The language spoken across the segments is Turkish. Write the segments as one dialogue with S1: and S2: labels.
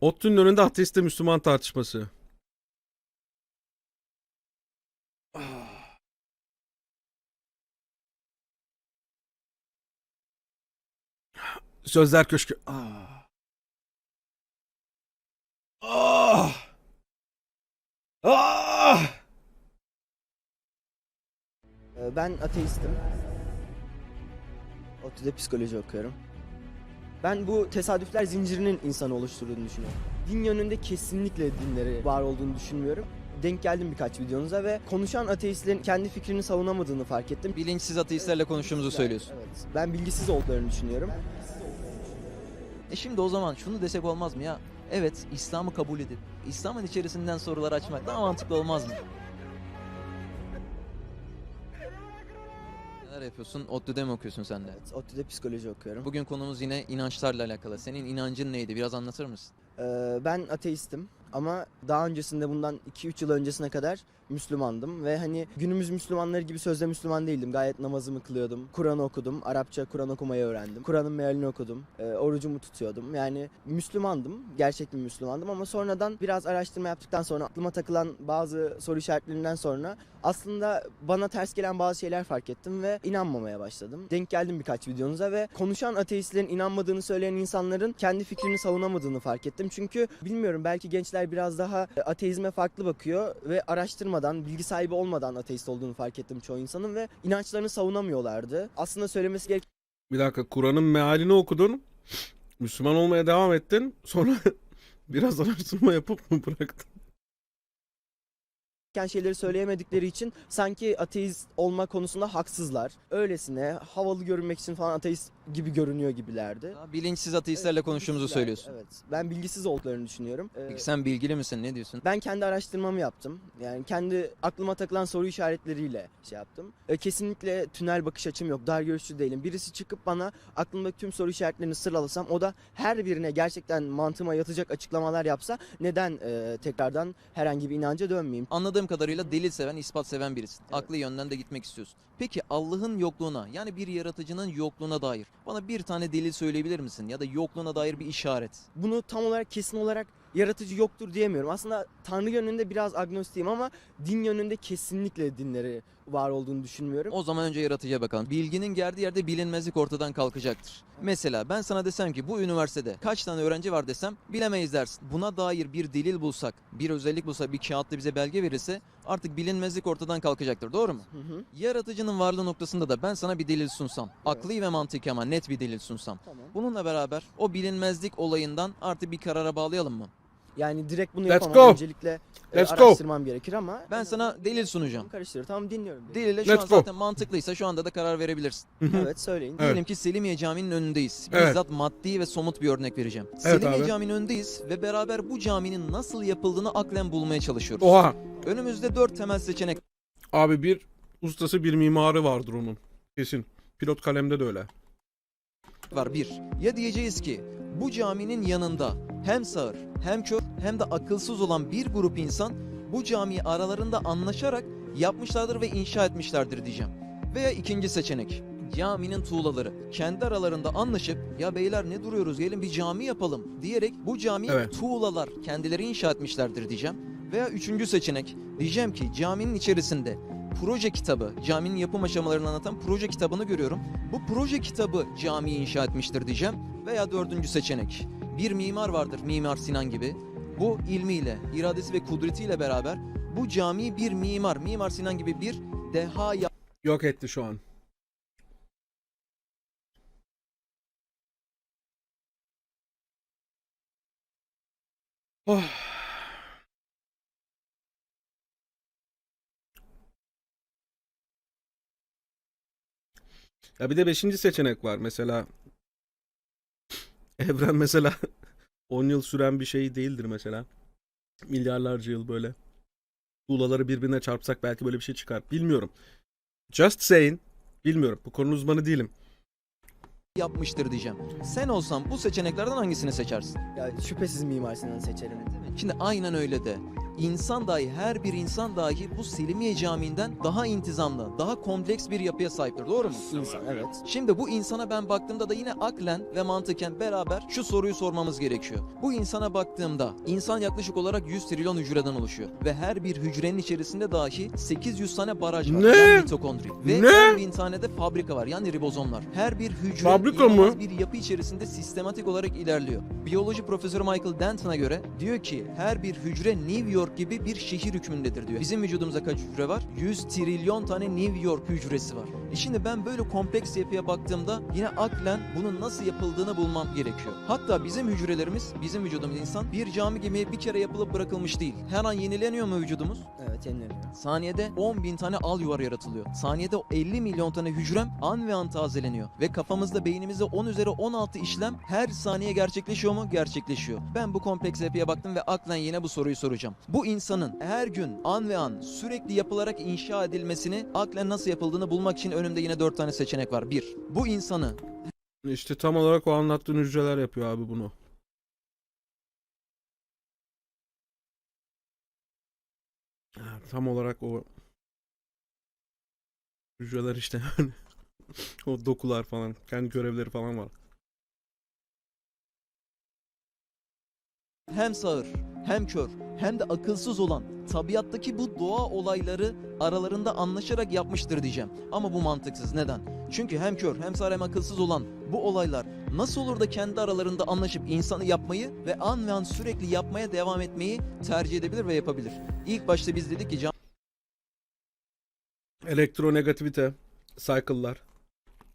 S1: ODTÜ'nün önünde ateistle Müslüman tartışması. Sözler Köşkü. Ah. Ah. Ah.
S2: Ben ateistim. ODTÜ'de psikoloji okuyorum. Ben bu tesadüfler zincirinin insanı oluşturduğunu düşünüyorum. Din yönünde kesinlikle dinleri var olduğunu düşünmüyorum. Denk geldim birkaç videonuza ve konuşan ateistlerin kendi fikrini savunamadığını fark ettim.
S3: Bilinçsiz ateistlerle konuştuğumuzu söylüyorsun.
S2: Evet. Ben bilgisiz olduklarını düşünüyorum.
S3: E şimdi o zaman şunu desek olmaz mı ya? Evet, İslam'ı kabul edip İslam'ın içerisinden sorular açmak daha mantıklı olmaz mı? Neler yapıyorsun? ODTÜ'de mi okuyorsun sen de?
S2: Evet, ODTÜ'de psikoloji okuyorum.
S3: Bugün konumuz yine inançlarla alakalı. Senin inancın neydi? Biraz anlatır mısın?
S2: Ee, ben ateistim ama daha öncesinde bundan 2-3 yıl öncesine kadar Müslümandım ve hani günümüz Müslümanları gibi sözde Müslüman değildim. Gayet namazımı kılıyordum. Kur'an okudum. Arapça Kur'an okumayı öğrendim. Kur'an'ın mealini okudum. Ee, orucumu tutuyordum. Yani Müslümandım. Gerçek bir Müslümandım ama sonradan biraz araştırma yaptıktan sonra aklıma takılan bazı soru işaretlerinden sonra aslında bana ters gelen bazı şeyler fark ettim ve inanmamaya başladım. Denk geldim birkaç videonuza ve konuşan ateistlerin inanmadığını söyleyen insanların kendi fikrini savunamadığını fark ettim. Çünkü bilmiyorum belki gençler biraz daha e, ateizme farklı bakıyor ve araştırmadan, bilgi sahibi olmadan ateist olduğunu fark ettim çoğu insanın ve inançlarını savunamıyorlardı. Aslında söylemesi gereken
S1: Bir dakika Kur'an'ın mealini okudun. Müslüman olmaya devam ettin. Sonra biraz araştırma yapıp mı bıraktın?
S2: Şeyleri söyleyemedikleri için sanki ateist olma konusunda haksızlar. Öylesine havalı görünmek için falan ateist gibi görünüyor gibilerdi.
S3: Daha bilinçsiz ateistlerle
S2: Evet,
S3: konuştuğumuzu söylüyorsun.
S2: Evet. Ben bilgisiz olduklarını düşünüyorum. Ee,
S3: Peki sen bilgili misin? Ne diyorsun?
S2: Ben kendi araştırmamı yaptım. Yani kendi aklıma takılan soru işaretleriyle şey yaptım. E, kesinlikle tünel bakış açım yok. Dar görüşlü değilim. Birisi çıkıp bana aklımdaki tüm soru işaretlerini sıralasam o da her birine gerçekten mantığıma yatacak açıklamalar yapsa neden e, tekrardan herhangi bir inanca dönmeyeyim?
S3: Anladığım kadarıyla delil seven, ispat seven birisin.
S2: Evet.
S3: Aklı yönden de gitmek istiyorsun. Peki Allah'ın yokluğuna yani bir yaratıcının yokluğuna dair bana bir tane delil söyleyebilir misin? Ya da yokluğuna dair bir işaret.
S2: Bunu tam olarak kesin olarak yaratıcı yoktur diyemiyorum. Aslında Tanrı yönünde biraz agnostiyim ama din yönünde kesinlikle dinleri var olduğunu düşünmüyorum.
S3: O zaman önce yaratıcıya bakalım. Bilginin geldiği yerde bilinmezlik ortadan kalkacaktır. Mesela ben sana desem ki bu üniversitede kaç tane öğrenci var desem bilemeyiz dersin. Buna dair bir delil bulsak, bir özellik bulsak, bir kağıtta bize belge verirse artık bilinmezlik ortadan kalkacaktır. Doğru mu?
S2: Hı hı.
S3: Yaratıcının varlığı noktasında da ben sana bir delil sunsam,
S2: Evet.
S3: akli ve mantıki ama net bir delil sunsam.
S2: Tamam.
S3: Bununla beraber o bilinmezlik olayından artık bir karara bağlayalım mı?
S2: Yani direkt bunu
S1: Let's
S2: yapamam.
S1: go.
S2: Öncelikle e,
S1: Let's go.
S2: araştırmam gerekir ama
S3: Ben sana delil sunacağım.
S2: karıştırır. Tamam dinliyorum.
S3: Delile şu
S1: Let's
S3: an
S1: go.
S3: zaten mantıklıysa şu anda da karar verebilirsin.
S2: Evet söyleyin.
S1: Evet.
S3: Diyelim ki Selimiye Camii'nin önündeyiz.
S1: Evet.
S3: Bizzat maddi ve somut bir örnek vereceğim.
S1: Evet
S3: Selimiye
S1: abi.
S3: Camii'nin önündeyiz ve beraber bu caminin nasıl yapıldığını aklen bulmaya çalışıyoruz.
S1: Oha.
S3: Önümüzde dört temel seçenek
S1: Abi bir ustası bir mimarı vardır onun. Kesin. Pilot kalemde de öyle.
S3: var. Bir, ya diyeceğiz ki bu caminin yanında hem sağır hem kör hem de akılsız olan bir grup insan bu camiyi aralarında anlaşarak yapmışlardır ve inşa etmişlerdir diyeceğim. Veya ikinci seçenek caminin tuğlaları kendi aralarında anlaşıp ya beyler ne duruyoruz gelin bir cami yapalım diyerek bu camiyi
S1: Evet.
S3: tuğlalar kendileri inşa etmişlerdir diyeceğim. Veya üçüncü seçenek diyeceğim ki caminin içerisinde proje kitabı, caminin yapım aşamalarını anlatan proje kitabını görüyorum. Bu proje kitabı camiyi inşa etmiştir diyeceğim. Veya dördüncü seçenek. Bir mimar vardır, Mimar Sinan gibi. Bu ilmiyle, iradesi ve kudretiyle beraber bu camiyi bir mimar, Mimar Sinan gibi bir deha
S1: Yok etti şu an. Oh. Ya bir de beşinci seçenek var mesela. Evren mesela 10 yıl süren bir şey değildir mesela. Milyarlarca yıl böyle. Tuğlaları birbirine çarpsak belki böyle bir şey çıkar. Bilmiyorum. Just saying. Bilmiyorum. Bu konu uzmanı değilim.
S3: yapmıştır diyeceğim. Sen olsan bu seçeneklerden hangisini seçersin?
S2: Ya şüphesiz Mimar Sinan'ı seçerim.
S3: Şimdi aynen öyle de. İnsan dahi her bir insan dahi bu Selimiye Camii'nden daha intizamlı, daha kompleks bir yapıya sahiptir. Doğru mu?
S2: İnsan evet.
S3: Şimdi bu insana ben baktığımda da yine aklen ve mantıken beraber şu soruyu sormamız gerekiyor. Bu insana baktığımda insan yaklaşık olarak 100 trilyon hücreden oluşuyor ve her bir hücrenin içerisinde dahi 800 tane baraj var.
S1: Ne?
S3: Yani mitokondri. Ve
S1: Ne?
S3: 10 bin tane de fabrika var yani ribozomlar. Her bir hücre
S1: Fabrika mı?
S3: bir yapı içerisinde sistematik olarak ilerliyor. Biyoloji profesörü Michael Denton'a göre diyor ki her bir hücre New York gibi bir şehir hükmündedir diyor. Bizim vücudumuzda kaç hücre var? 100 trilyon tane New York hücresi var. E şimdi ben böyle kompleks yapıya baktığımda yine aklen bunun nasıl yapıldığını bulmam gerekiyor. Hatta bizim hücrelerimiz, bizim vücudumuz insan bir cami gibi bir kere yapılıp bırakılmış değil. Her an yenileniyor mu vücudumuz?
S2: Evet yenileniyor.
S3: Saniyede 10 bin tane al yuvar yaratılıyor. Saniyede 50 milyon tane hücrem an ve an tazeleniyor. Ve kafamızda beynimizde 10 üzeri 16 işlem her saniye gerçekleşiyor mu? Gerçekleşiyor. Ben bu kompleks yapıya baktım ve aklen yine bu soruyu soracağım. Bu insanın her gün an ve an sürekli yapılarak inşa edilmesini aklen nasıl yapıldığını bulmak için önümde yine 4 tane seçenek var. 1. Bu insanı
S1: İşte tam olarak o anlattığın hücreler yapıyor abi bunu. Ha, Tam olarak o hücreler işte yani. o dokular falan. Kendi görevleri falan var.
S3: hem sağır, hem kör, hem de akılsız olan tabiattaki bu doğa olayları aralarında anlaşarak yapmıştır diyeceğim. Ama bu mantıksız. Neden? Çünkü hem kör, hem sağır, hem akılsız olan bu olaylar nasıl olur da kendi aralarında anlaşıp insanı yapmayı ve an ve an sürekli yapmaya devam etmeyi tercih edebilir ve yapabilir. İlk başta biz dedik ki
S1: Elektronegativite, cycle'lar.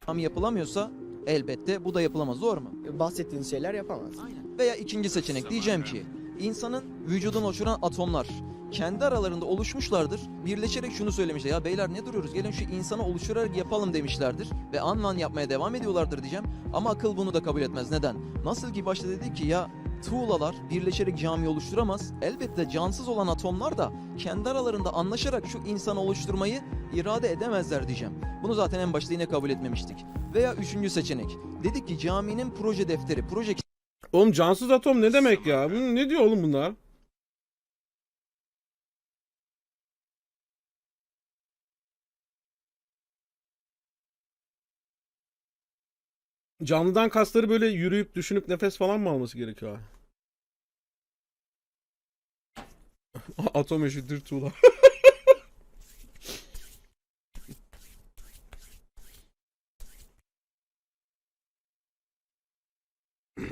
S3: cami yapılamıyorsa elbette bu da yapılamaz. Doğru mu?
S2: Bahsettiğiniz şeyler yapamaz.
S3: Veya ikinci seçenek diyeceğim ki insanın vücuduna uçuran atomlar kendi aralarında oluşmuşlardır. Birleşerek şunu söylemişler. Ya beyler ne duruyoruz? Gelin şu insanı oluşturarak yapalım demişlerdir. Ve an ve an yapmaya devam ediyorlardır diyeceğim. Ama akıl bunu da kabul etmez. Neden? Nasıl ki başta dedik ki ya tuğlalar birleşerek cami oluşturamaz. Elbette cansız olan atomlar da kendi aralarında anlaşarak şu insanı oluşturmayı irade edemezler diyeceğim. Bunu zaten en başta yine kabul etmemiştik. Veya üçüncü seçenek. Dedik ki caminin proje defteri, proje
S1: Oğlum cansız atom ne demek ya? Ne diyor oğlum bunlar? Canlıdan kasları böyle yürüyüp düşünüp nefes falan mı alması gerekiyor? Atom eşittir tuğla.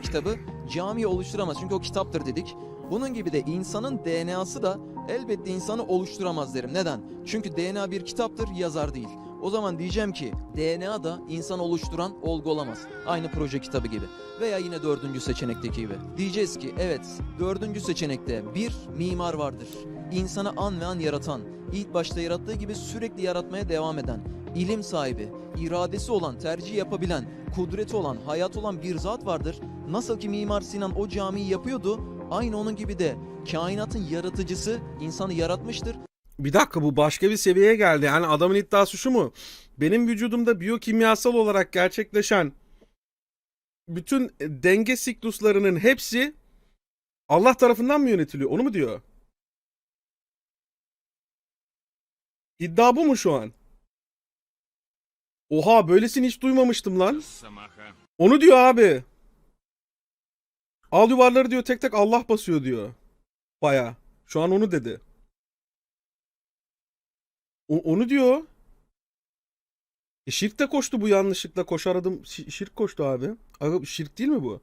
S3: kitabı cami oluşturamaz. Çünkü o kitaptır dedik. Bunun gibi de insanın DNA'sı da elbette insanı oluşturamaz derim. Neden? Çünkü DNA bir kitaptır, yazar değil. O zaman diyeceğim ki DNA da insan oluşturan olgu olamaz. Aynı proje kitabı gibi. Veya yine dördüncü seçenekteki gibi. Diyeceğiz ki evet dördüncü seçenekte bir mimar vardır. İnsanı an ve an yaratan, ilk başta yarattığı gibi sürekli yaratmaya devam eden, ilim sahibi, iradesi olan, tercih yapabilen, kudreti olan, hayat olan bir zat vardır. Nasıl ki Mimar Sinan o camiyi yapıyordu, aynı onun gibi de kainatın yaratıcısı insanı yaratmıştır.
S1: Bir dakika bu başka bir seviyeye geldi. Yani adamın iddiası şu mu? Benim vücudumda biyokimyasal olarak gerçekleşen bütün denge sikluslarının hepsi Allah tarafından mı yönetiliyor? Onu mu diyor? İddia bu mu şu an? Oha böylesini hiç duymamıştım lan. Onu diyor abi. Al yuvarları diyor tek tek Allah basıyor diyor. Baya. Şu an onu dedi. O, onu diyor. E şirk de koştu bu yanlışlıkla. Koşar adım şi- şirk koştu. Abi şirk değil mi bu?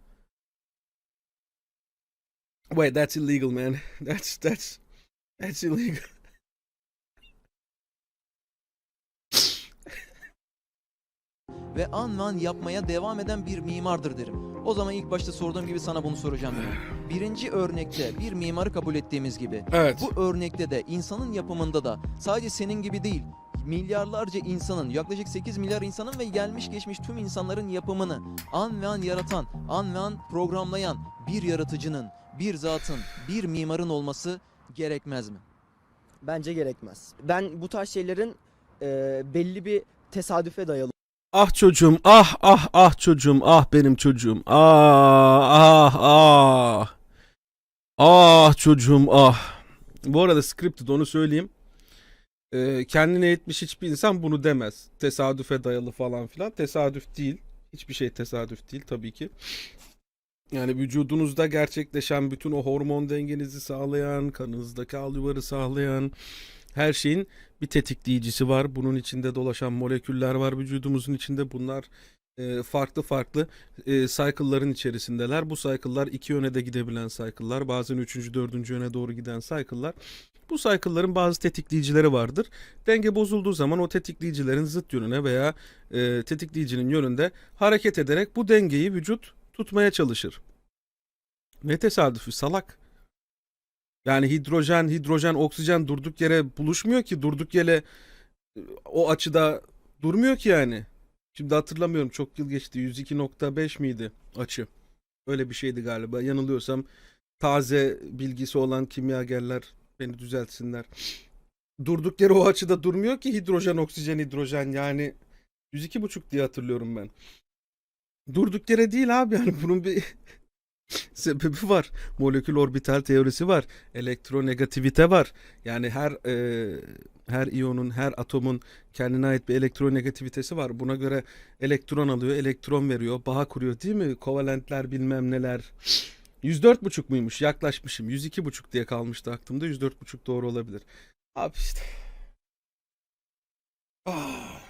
S1: Wait, that's illegal man. That's that's that's illegal.
S3: Ve an ve an yapmaya devam eden bir mimardır derim. O zaman ilk başta sorduğum gibi sana bunu soracağım yine. Birinci örnekte bir mimarı kabul ettiğimiz gibi
S1: Evet.
S3: bu örnekte de insanın yapımında da sadece senin gibi değil milyarlarca insanın yaklaşık 8 milyar insanın ve gelmiş geçmiş tüm insanların yapımını an ve an yaratan, an ve an programlayan bir yaratıcının, bir zatın, bir mimarın olması gerekmez mi?
S2: Bence gerekmez. Ben bu tarz şeylerin e, belli bir tesadüfe dayalı
S1: Ah çocuğum, ah ah ah çocuğum, ah benim çocuğum. Ah ah ah. Ah çocuğum, ah. Bu arada scripted onu söyleyeyim. Ee, kendine yetmiş hiçbir insan bunu demez. Tesadüfe dayalı falan filan. Tesadüf değil. Hiçbir şey tesadüf değil tabii ki. Yani vücudunuzda gerçekleşen bütün o hormon dengenizi sağlayan, kanınızdaki al yuvarı sağlayan her şeyin bir tetikleyicisi var. Bunun içinde dolaşan moleküller var vücudumuzun içinde. Bunlar e, farklı farklı e, cycle'ların içerisindeler. Bu cycle'lar iki yöne de gidebilen cycle'lar. Bazen üçüncü, dördüncü yöne doğru giden cycle'lar. Bu cycle'ların bazı tetikleyicileri vardır. Denge bozulduğu zaman o tetikleyicilerin zıt yönüne veya e, tetikleyicinin yönünde hareket ederek bu dengeyi vücut tutmaya çalışır. Ne tesadüfü salak. Yani hidrojen, hidrojen, oksijen durduk yere buluşmuyor ki. Durduk yere e, o açıda durmuyor ki yani. Şimdi hatırlamıyorum çok yıl geçti. 102.5 miydi açı? Öyle bir şeydi galiba. Yanılıyorsam taze bilgisi olan kimyagerler beni düzeltsinler. Durduk yere o açıda durmuyor ki hidrojen, oksijen, hidrojen yani 102.5 diye hatırlıyorum ben. Durduk yere değil abi yani bunun bir sebebi var. Molekül orbital teorisi var. Elektronegativite var. Yani her e, her iyonun, her atomun kendine ait bir elektronegativitesi var. Buna göre elektron alıyor, elektron veriyor, bağ kuruyor değil mi? Kovalentler bilmem neler. 104,5 muymuş? Yaklaşmışım. 102,5 diye kalmıştı aklımda. 104,5 doğru olabilir. Abi işte. Ah.